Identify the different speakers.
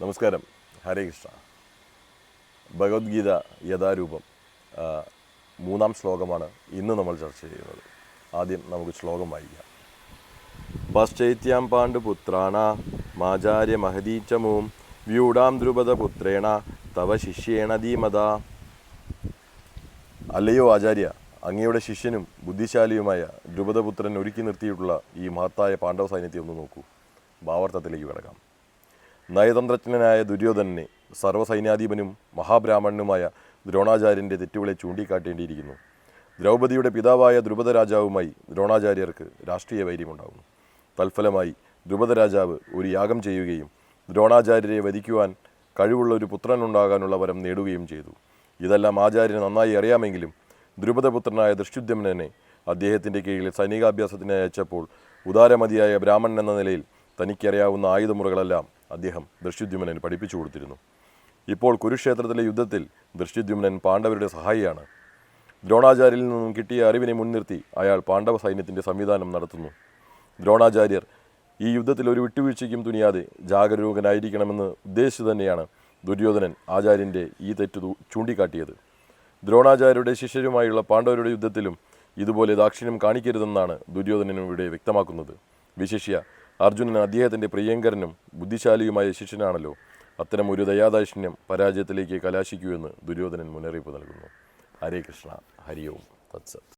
Speaker 1: നമസ്കാരം. ഹരേ കൃഷ്ണ. ഭഗവത്ഗീത യഥാരൂപം മൂന്നാം ശ്ലോകമാണ് ഇന്ന് നമ്മൾ ചർച്ച ചെയ്യുന്നത്. ആദ്യം നമുക്ക് ശ്ലോകം വായിക്കാം. പശ്ചൈത്യാം പാണ്ഡുപുത്രാണ മാചാര്യ മഹദീച്ചമൂം വ്യൂഢാം ധ്രുപദപുത്രേണ തവ ശിഷ്യേണ ധീമത. അല്ലയോ ആചാര്യ അങ്ങയുടെ ശിഷ്യനും ബുദ്ധിശാലിയുമായ ദ്രുപദപുത്രൻ ഒരുക്കി നിർത്തിയിട്ടുള്ള ഈ മഹത്തായ പാണ്ഡവ സൈന്യത്തെ ഒന്ന് നോക്കൂ. ഭാവാർത്ഥത്തിലേക്ക് കിടക്കാം. നയതന്ത്രജ്ഞനായ ദുര്യോധനനെ സർവസൈന്യാധിപനും മഹാബ്രാഹ്മണനുമായ ദ്രോണാചാര്യന്റെ തെറ്റുകളെ ചൂണ്ടിക്കാട്ടേണ്ടിയിരിക്കുന്നു. ദ്രൗപദിയുടെ പിതാവായ ദ്രുപദ രാജാവുമായി ദ്രോണാചാര്യർക്ക് രാഷ്ട്രീയ വൈര്യമുണ്ടാകുന്നു. തൽഫലമായി ദ്രുപദ രാജാവ് ഒരു യാഗം ചെയ്യുകയും ദ്രോണാചാര്യരെ വധിക്കുവാൻ കഴിവുള്ള ഒരു പുത്രനുണ്ടാകാനുള്ള വരം നേടുകയും ചെയ്തു. ഇതെല്ലാം ആചാര്യന് നന്നായി അറിയാമെങ്കിലും ദ്രുപദപുത്രനായ ദൃഷ്ടുദ്യമനെ അദ്ദേഹത്തിന്റെ കീഴിൽ സൈനികാഭ്യാസത്തിന് അയച്ചപ്പോൾ ഉദാരമതിയായ ബ്രാഹ്മണൻ എന്ന നിലയിൽ തനിക്കറിയാവുന്ന ആയുധമുറകളെല്ലാം അദ്ദേഹം ദൃശ്യുദ്യുമനൻ പഠിപ്പിച്ചു കൊടുത്തിരുന്നു. ഇപ്പോൾ കുരുക്ഷേത്രത്തിലെ യുദ്ധത്തിൽ ദൃശ്യുദ്യുമനൻ പാണ്ഡവരുടെ സഹായിയാണ്. ദ്രോണാചാര്യരിൽ നിന്നും കിട്ടിയ അറിവിനെ മുൻനിർത്തി അയാൾ പാണ്ഡവ സൈന്യത്തിന്റെ സംവിധാനം നടത്തുന്നു. ദ്രോണാചാര്യർ ഈ യുദ്ധത്തിൽ ഒരു വിട്ടുവീഴ്ചയ്ക്കും തുനിയാതെ ജാഗരൂകനായിരിക്കണമെന്ന് ഉദ്ദേശിച്ചു തന്നെയാണ് ദുര്യോധനൻ ആചാര്യന്റെ ഈ തെറ്റു ചൂണ്ടിക്കാട്ടിയത്. ദ്രോണാചാര്യരുടെ ശിഷ്യരുമായുള്ള പാണ്ഡവരുടെ യുദ്ധത്തിലും ഇതുപോലെ ദാക്ഷിണ്യം കാണിക്കരുതെന്നാണ് ദുര്യോധനൻ ഇവിടെ വ്യക്തമാക്കുന്നത്. വിശിഷ്യ അർജുനൻ അദ്ദേഹത്തിന്റെ പ്രിയങ്കരനും ബുദ്ധിശാലിയുമായ ശിഷ്യനാണല്ലോ. അത്തരം ഒരു ദയാദാക്ഷിണ്യം പരാജയത്തിലേക്ക് കലാശിക്കൂ എന്ന് ദുര്യോധനൻ മുന്നറിയിപ്പ് നൽകുന്നു. ഹരേ കൃഷ്ണ. ഹരിയോം. തത്സത്.